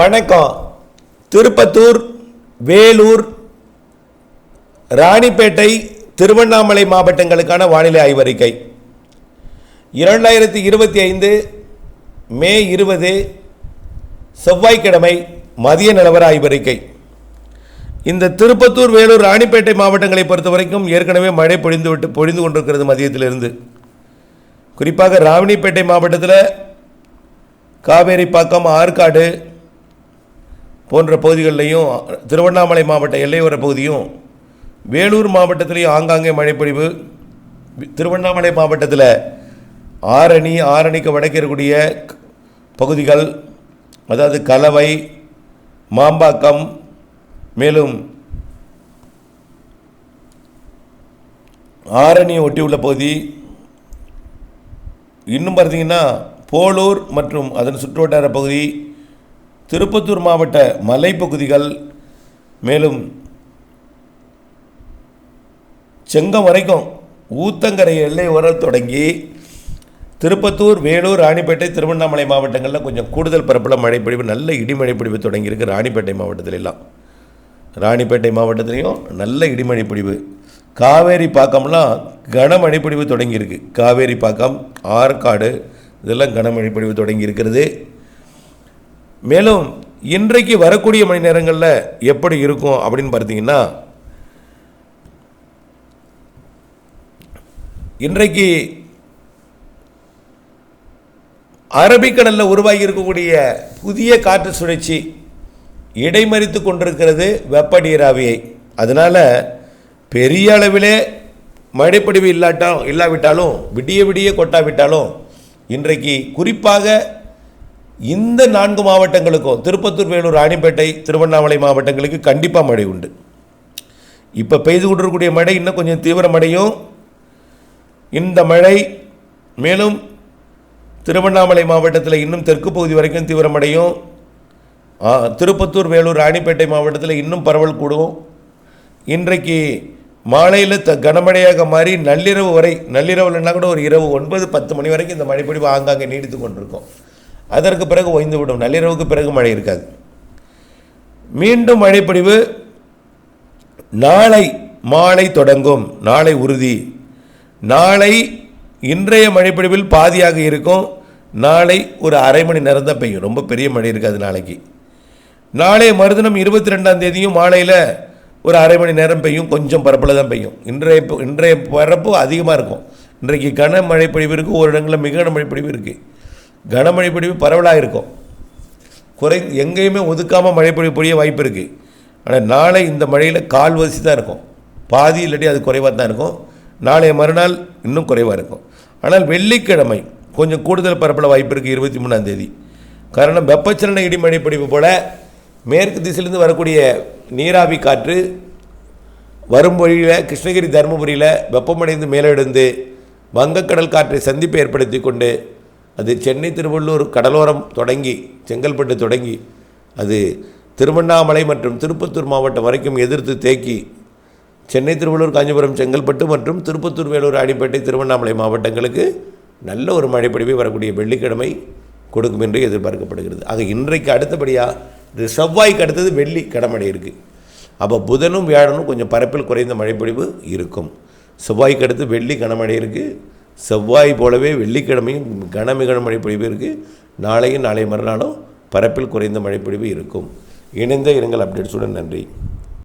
வணக்கம். திருப்பத்தூர் வேலூர் ராணிப்பேட்டை திருவண்ணாமலை மாவட்டங்களுக்கான வானிலை ஆய்வறிக்கை. இரண்டாயிரத்தி இருபத்தி ஐந்து மே இருபது செவ்வாய்க்கிழமை மதிய நிலவர ஆய்வறிக்கை. இந்த திருப்பத்தூர் வேலூர் ராணிப்பேட்டை மாவட்டங்களை பொறுத்த வரைக்கும் ஏற்கனவே மழை பொழிந்துவிட்டு பொழிந்து கொண்டிருக்கிறது மதியத்திலிருந்து. குறிப்பாக ராவணிப்பேட்டை மாவட்டத்தில் காவேரிப்பாக்கம் ஆற்காடு போன்ற பகுதிகளிலையும் திருவண்ணாமலை மாவட்ட எல்லையோர பகுதியும் வேலூர் மாவட்டத்திலையும் ஆங்காங்கே மழைப்பொழிவு. திருவண்ணாமலை மாவட்டத்தில் ஆரணி ஆரணிக்கு வடக்கே இருக்கக்கூடிய பகுதிகள் அதாவது கலவை மாம்பாக்கம் மேலும் ஆரணியை ஒட்டியுள்ள பகுதி இன்னும் பார்த்தீங்கன்னா போலூர் மற்றும் அதன் சுற்றுவட்டார பகுதி திருப்பத்தூர் மாவட்ட மலைப்பகுதிகள் மேலும் செங்கம் வரைக்கும் ஊத்தங்கரை எல்லை வர தொடங்கி திருப்பத்தூர் வேலூர் ராணிப்பேட்டை திருவண்ணாமலை மாவட்டங்களில் கொஞ்சம் கூடுதல் பரப்பில் மழைப்பிடிவு நல்ல இடிமழை பிடிவு தொடங்கியிருக்கு ராணிப்பேட்டை மாவட்டத்தில் எல்லாம் ராணிப்பேட்டை மாவட்டத்திலையும் நல்ல இடிமழை பிடிவு காவேரி பாக்கம்லாம் கனமழை தொடங்கியிருக்கு. காவேரி பாக்கம் ஆற்காடு இதெல்லாம் கனமழை பொழிவு தொடங்கி இருக்கிறது மேலும் இன்றைக்கு வரக்கூடிய மணி நேரங்களில் எப்படி இருக்கும் அப்படின்னு பார்த்தீங்கன்னா இன்றைக்கு அரபிக்கடலில் உருவாகி இருக்கக்கூடிய புதிய காற்று சுழற்சி இடைமறித்து கொண்டிருக்கிறது வெப்ப நீராவியை அதனால் பெரிய அளவிலே மழைப்படிவு இல்லாட்டாலும் இல்லாவிட்டாலும் விடிய விடிய கொட்டாவிட்டாலும் இன்றைக்கு குறிப்பாக இந்த நான்கு மாவட்டங்களுக்கும் திருப்பத்தூர் வேலூர் ராணிப்பேட்டை திருவண்ணாமலை மாவட்டங்களுக்கு கண்டிப்பாக மழை உண்டு. இப்போ பெய்து கொண்டிருக்கக்கூடிய மழை இன்னும் கொஞ்சம் தீவிரமடையும் இந்த மழை மேலும் திருவண்ணாமலை மாவட்டத்தில் இன்னும் தெற்கு பகுதி வரைக்கும் தீவிரமடையும் திருப்பத்தூர் வேலூர் ராணிப்பேட்டை மாவட்டத்தில் இன்னும் பரவல் கூடும். இன்றைக்கு மாலையில் த கனமழையாக மாறி நள்ளிரவு வரை நள்ளிரவுலன்னா கூட ஒரு இரவு ஒன்பது பத்து மணி வரைக்கும் இந்த மழைப்பொழிவு ஆங்காங்கே நீடித்து கொண்டிருக்கோம். அதற்கு பிறகு ஓய்ந்து விடும். நள்ளிரவுக்கு பிறகு மழை இருக்காது. மீண்டும் மழைப்பொழிவு. நாளை மாலை தொடங்கும். நாளை உறுதி. நாளை இன்றைய மழைப்பொழிவில் பாதியாக இருக்கும். நாளை ஒரு அரை மணி நேரம் தான் பெய்யும். ரொம்ப பெரிய மழை இருக்காது நாளைக்கு. நாளை மறுதினம் இருபத்தி ரெண்டாம் தேதியும் மாலையில் ஒரு அரை மணி நேரம் பெய்யும். கொஞ்சம் பரப்பில் தான் பெய்யும். இன்றைய இன்றைய பரப்பு அதிகமாக இருக்கும். இன்றைக்கு கன மழைப்பொழிவு இருக்குது ஒரு இடங்களில் மிக கன மழைப்பொழிவு இருக்குது கனமழை பொழிவு பரவலாக இருக்கும். குறை எங்கேயுமே ஒதுக்காமல் மழை பொழிவு பொழிய வாய்ப்பு இருக்குது ஆனால் நாளை இந்த மழையில் கால்வசி தான் இருக்கும். பாதி இல்லாட்டி அது குறைவாக தான் இருக்கும். நாளைய மறுநாள் இன்னும் குறைவாக இருக்கும். ஆனால் வெள்ளிக்கிழமை கொஞ்சம் கூடுதல் பரப்பில் வாய்ப்பு இருக்குது இருபத்தி மூணாம் தேதி. காரணம் வெப்பச்சலன இடிமழை பொழிவு போல் மேற்கு திசையிலிருந்து வரக்கூடிய நீராவி காற்று வரும் வழியில் கிருஷ்ணகிரி தருமபுரியில் வெப்பமடைந்து மேலெழுந்து வங்கக்கடல் காற்றை சந்திப்பை ஏற்படுத்தி கொண்டு அது சென்னை திருவள்ளூர் கடலோரம் தொடங்கி செங்கல்பட்டு தொடங்கி அது திருவண்ணாமலை மற்றும் திருப்பத்தூர் மாவட்டம் வரைக்கும் எதிர்த்து தேக்கி சென்னை திருவள்ளூர் காஞ்சிபுரம் செங்கல்பட்டு மற்றும் திருப்பத்தூர் வேலூர் ராணிப்பேட்டை திருவண்ணாமலை மாவட்டங்களுக்கு நல்ல ஒரு மழைப்பொழிவை வரக்கூடிய வெள்ளிக்கிழமை கொடுக்கும் என்று எதிர்பார்க்கப்படுகிறது. ஆக இன்றைக்கு அடுத்தபடியாக இது செவ்வாய்க்கு அடுத்தது வெள்ளி கடமடை இருக்குது அப்போ புதனும் வியாழனும் கொஞ்சம் பரப்பில் குறைந்த மழைப்பொழிவு இருக்கும். செவ்வாய்க்கு அடுத்து வெள்ளி கனமழை இருக்குது செவ்வாய் போலவே வெள்ளிக்கிழமையும் கனமிக மழைப்பொழிவு இருக்குது நாளையும் நாளை மறுநாளும் பரப்பில் குறைந்த மழைப்பொழிவு இருக்கும். இணைந்த இருங்கள் அப்டேட்ஸுடன் நன்றி.